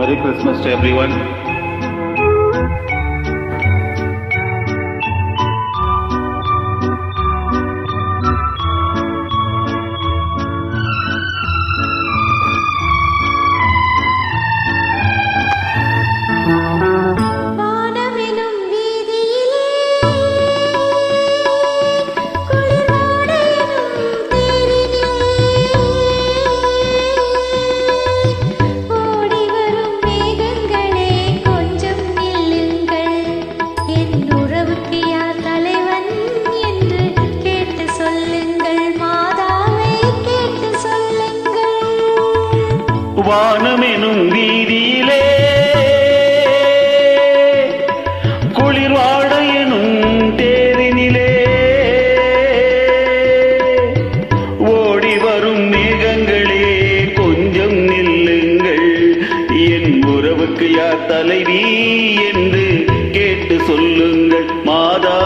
Merry Christmas to everyone. வானமெனும் வீதியிலே குளிர்வாட எனும் தேரினிலே. ஓடி வரும் மேகங்களே கொஞ்சம் நில்லுங்கள். என் உறவுக்கு யார் தலைவி என்று கேட்டு சொல்லுங்கள். மாதா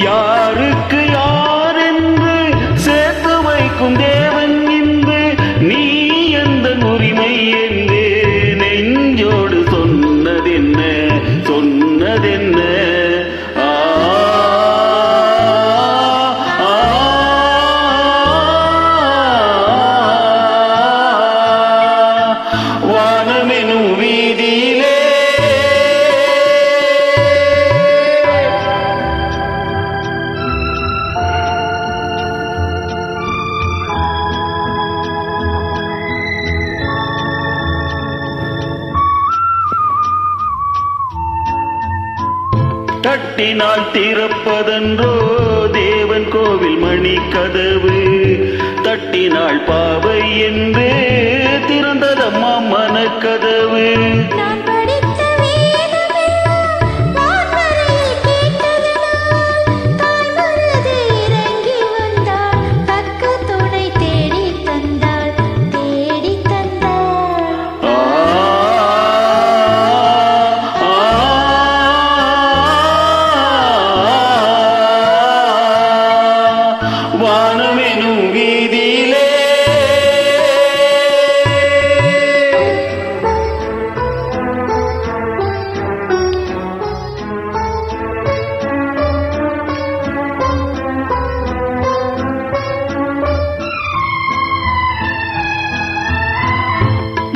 யாருக்கு யார் என்று சேர்த்து வைக்கும் தேவன் இன்று நீ எந்த உரிமை என்று நெஞ்சோடு சொன்னதென்ன சொன்னதென்ன? ஆ, ஆ, வானமெனும் வீதியிலே தட்டினால் திறப்பதன்றோ தேவன் கோவில் மணி கதவு தட்டினால் பாவை என்று திறந்ததம்மா மனக்கதவு.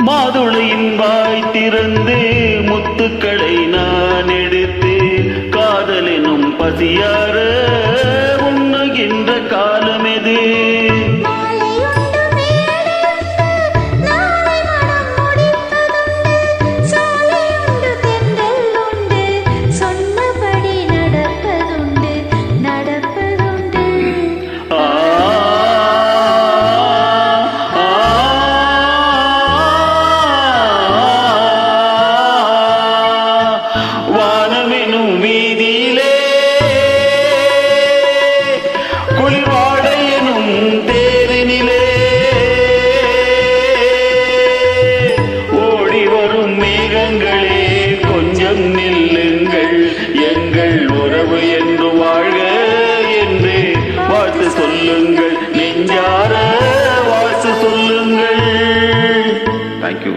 மாதுளையின் வாய் திறந்து முத்துக்களை நான் எடுத்து காதலினும் பசியார உண்ணுகின்ற காலம் எது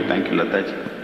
Thank you, Lata.